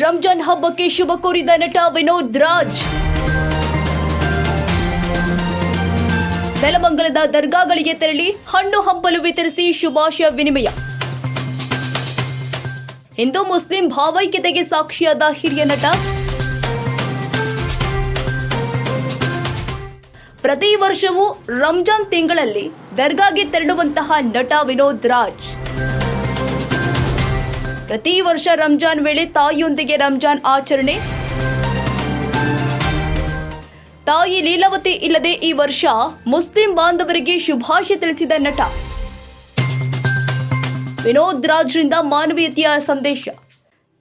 ರಂಜಾನ್ ಹಬ್ಬಕ್ಕೆ ಶುಭ ಕೋರಿದ ನಟ ವಿನೋದ್ ರಾಜ್. ನೆಲಮಂಗಲದ ದರ್ಗಾಗಳಿಗೆ ತೆರಳಿ ಹಣ್ಣು ಹಂಪಲು ವಿತರಿಸಿ ಶುಭಾಶಯ ವಿನಿಮಯ. ಹಿಂದೂ ಮುಸ್ಲಿಂ ಭಾವೈಕ್ಯತೆಗೆ ಸಾಕ್ಷಿಯಾದ ಹಿರಿಯ ನಟ. ಪ್ರತಿ ವರ್ಷವೂ ರಂಜಾನ್ ತಿಂಗಳಲ್ಲಿ ದರ್ಗಾಗೆ ತೆರಳುವಂತಹ ನಟ ವಿನೋದ್ ರಾಜ್. ಪ್ರತಿ ವರ್ಷ ರಂಜಾನ್ ವೇಳೆ ತಾಯಿಯೊಂದಿಗೆ ರಂಜಾನ್ ಆಚರಣೆ. ತಾಯಿ ಲೀಲಾವತಿ ಇಲ್ಲದೆ ಈ ವರ್ಷ ಮುಸ್ಲಿಂ ಬಾಂಧವರಿಗೆ ಶುಭಾಶಯ ತಿಳಿಸಿದ ನಟ. ವಿನೋದ್ ರಾಜ್ರಿಂದ ಮಾನವೀಯತೆಯ ಸಂದೇಶ.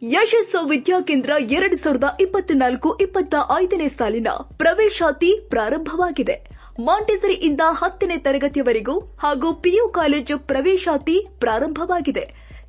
ಯಶಸ್ಸು ವಿದ್ಯಾಕೇಂದ್ರ ಎರಡು ಸಾವಿರದ ಇಪ್ಪತ್ನಾಲ್ಕು ಇಪ್ಪತ್ತ ಐದನೇ ಸಾಲಿನ ಪ್ರವೇಶಾತಿ ಪ್ರಾರಂಭವಾಗಿದೆ. ಮಾಂಟೆಸರಿಯಿಂದ ಹತ್ತನೇ ತರಗತಿಯವರೆಗೂ ಹಾಗೂ ಪಿಯು ಕಾಲೇಜು ಪ್ರವೇಶಾತಿ ಪ್ರಾರಂಭವಾಗಿದೆ.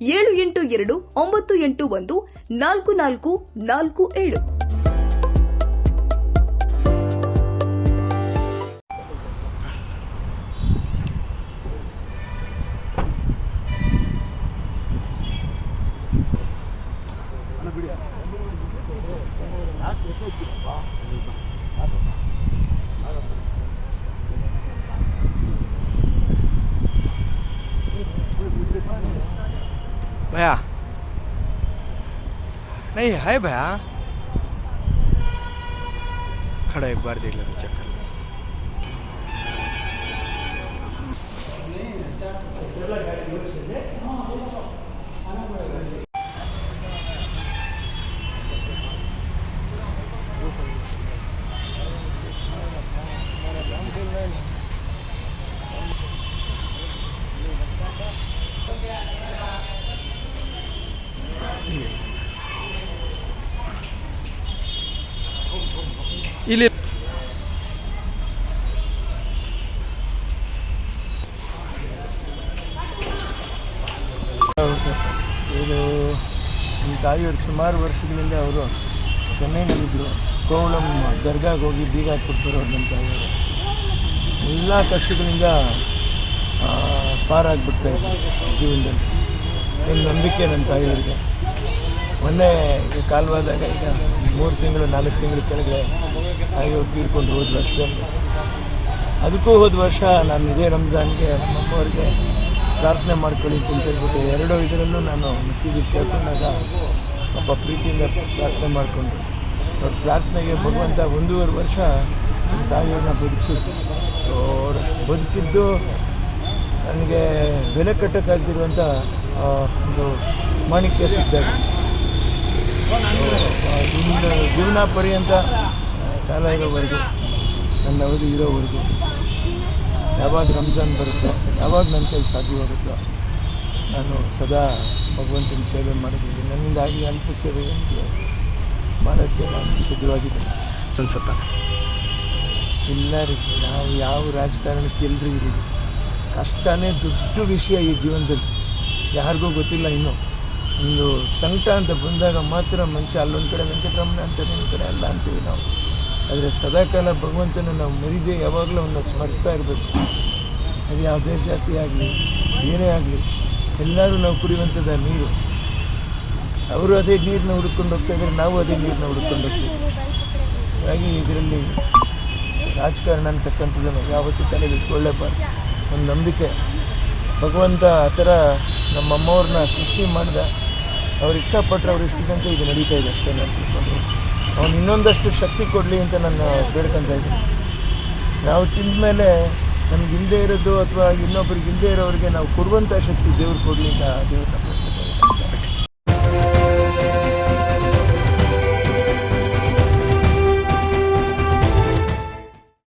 ಏಳು ಎಂಟು ಎರಡು ಒಂಬತ್ತು ಎಂಟು ಒಂದು ನಾಲ್ಕು ನಾಲ್ಕು ನಾಲ್ಕು ಏಳು. भैया नहीं है भैया खड़ा एक बार देख लेते चेक ಇಲ್ಲಿ ಇದು ಈ ತಾಯಿಯವರು ಸುಮಾರು ವರ್ಷಗಳಿಂದ ಅವರು ಚೆನ್ನೈನಲ್ಲಿದ್ದರು. ಕೋವಳಂ, ದರ್ಗಾಗೆ ಹೋಗಿ ಬೀಗ ಹಾಕ್ಬಿಟ್ಟು ನಮ್ಮ ತಾಯಿಯವರು ಎಲ್ಲ ಕಷ್ಟಗಳಿಂದ ಪಾರಾಗ್ಬಿಡ್ತಾ ಇದ್ರು ಜೀವನದಲ್ಲಿ. ಒಂದು ನಂಬಿಕೆ ನನ್ನ ತಾಯಿಯವರಿಗೆ. ಮೊನ್ನೆ ಕಾಲವಾದಾಗ ಈಗ ಮೂರು ತಿಂಗಳು, ನಾಲ್ಕು ತಿಂಗಳು ಕೆಳಗೆ ತಾಯಿಯವ್ರು ತೀರ್ಕೊಂಡು ಹೋದ ವರ್ಷದಲ್ಲಿ ಅದಕ್ಕೂ ಹೋದ ವರ್ಷ ನಾನು ಇದೇ ರಂಜಾನ್ಗೆ ನಮ್ಮವ್ರಿಗೆ ಪ್ರಾರ್ಥನೆ ಮಾಡ್ಕೊಳ್ಳಿ ಅಂತ ಹೇಳ್ಬಿಟ್ಟು ಎರಡೂ ಇದರಲ್ಲೂ ನಾನು ಮಸೀದಿಗೆ ಕೇಳ್ಕೊಂಡಾಗ ಒಬ್ಬ ಪ್ರೀತಿಯಿಂದ ಪ್ರಾರ್ಥನೆ ಮಾಡಿಕೊಂಡು. ಅವ್ರ ಪ್ರಾರ್ಥನೆಗೆ ಭಗವಂತ ಒಂದೂವರೆ ವರ್ಷ ನಮ್ಮ ತಾಯಿಯವ್ರನ್ನ ಬದುಕಿಸಿದ್ರು. ಅವರಷ್ಟು ಬದುಕಿದ್ದು ನನಗೆ ಬೆಲೆ ಕಟ್ಟೋಕ್ಕಾಗ್ತಿರುವಂಥ ಒಂದು ಮಾಣಿಕ್ಯ ಇನ್ನು ಜೀವನ ಪರ್ಯಂತ ಕಾಲ ಇರೋವರೆಗೂ ನನ್ನ ಅವಧಿ ಇರೋವರೆಗೂ. ಯಾವಾಗ ರಂಜಾನ್ ಬರುತ್ತೋ ಯಾವಾಗ ನನ್ನ ಕೈ ಸಾಧ್ಯವಾಗುತ್ತೋ ನಾನು ಸದಾ ಭಗವಂತನ ಸೇವೆ ಮಾಡಿದ್ದೀನಿ. ನನ್ನಿಂದ ಆಗಿ ಅಲ್ಪ ಸೇವೆ ಅಂತ ಮಾಡೋಕ್ಕೆ ನಾನು ಸಿದ್ಧವಾಗಿದ್ದೀನಿ. ಅನ್ಸುತ್ತ ಇಲ್ಲ ರೀ ನಾವು ಯಾವ ರಾಜಕಾರಣಕ್ಕೆ ಎಲ್ಲರೂ ಇದ್ದೀವಿ. ಕಷ್ಟನೇ ದೊಡ್ಡ ವಿಷಯ ಈ ಜೀವನದಲ್ಲಿ. ಯಾರಿಗೂ ಗೊತ್ತಿಲ್ಲ ಇನ್ನು. ಒಂದು ಸಂಕಟ ಅಂತ ಬಂದಾಗ ಮಾತ್ರ ಮನುಷ್ಯ ಅಲ್ಲೊಂದು ಕಡೆ ವೆಂಕಟರಮಣ ಅಂತ ಒಂದು ಕಡೆ ಅಲ್ಲ ಅಂತೀವಿ ನಾವು. ಆದರೆ ಸದಾಕಾಲ ಭಗವಂತನ ನಾವು ಮರಿದೇ ಯಾವಾಗಲೂ ಅವನ್ನ ಸ್ಮರಿಸ್ತಾ ಇರಬೇಕು. ಅದು ಯಾವುದೇ ಜಾತಿ ಆಗಲಿ, ಏನೇ ಆಗಲಿ, ಎಲ್ಲರೂ ನಾವು ಕುಡಿಯುವಂಥದ್ದು ಆ ನೀರು. ಅವರು ಅದೇ ನೀರನ್ನ ಹುಡ್ಕೊಂಡು ಹೋಗ್ತಾ ಇದ್ದಾರೆ, ನಾವು ಅದೇ ನೀರನ್ನ ಹುಡ್ಕೊಂಡು ಹೋಗ್ತೀವಿ. ಹಾಗಾಗಿ ಇದರಲ್ಲಿ ರಾಜಕಾರಣ ಅಂತಕ್ಕಂಥದ್ದನ್ನು ಯಾವತ್ತೂ ತಲೆ ಇಟ್ಕೊಳ್ಳೇಬಾರ್ದು ಒಂದು ನಂಬಿಕೆ. ಭಗವಂತ ಆ ಥರ ನಮ್ಮ ಅಮ್ಮವ್ರನ್ನ ಸೃಷ್ಟಿ ಮಾಡಿದ, ಅವ್ರು ಇಷ್ಟಪಟ್ಟರೆ ಅವ್ರು ಇಷ್ಟಕ್ಕಂತ ಇದು ನಡೀತಾ ಇದೆ ಅಷ್ಟೇ ನಾನು ತಿಳ್ಕೊಂಡು ಅವ್ನು ಇನ್ನೊಂದಷ್ಟು ಶಕ್ತಿ ಕೊಡಲಿ ಅಂತ ನಾನು ಬೇಡ್ಕೊಂತ ಇದ್ದೀನಿ. ನಾವು ತಿಂದ ಮೇಲೆ ನಮ್ಗೆ ಹಿಂದೆ ಇರೋದು ಅಥವಾ ಇನ್ನೊಬ್ರಿಗೆ ಹಿಂದೆ ಇರೋರಿಗೆ ನಾವು ಕೊಡುವಂಥ ಶಕ್ತಿ ದೇವ್ರು ಕೊಡಲಿ ಅಂತ ದೇವ್ರನ್ನ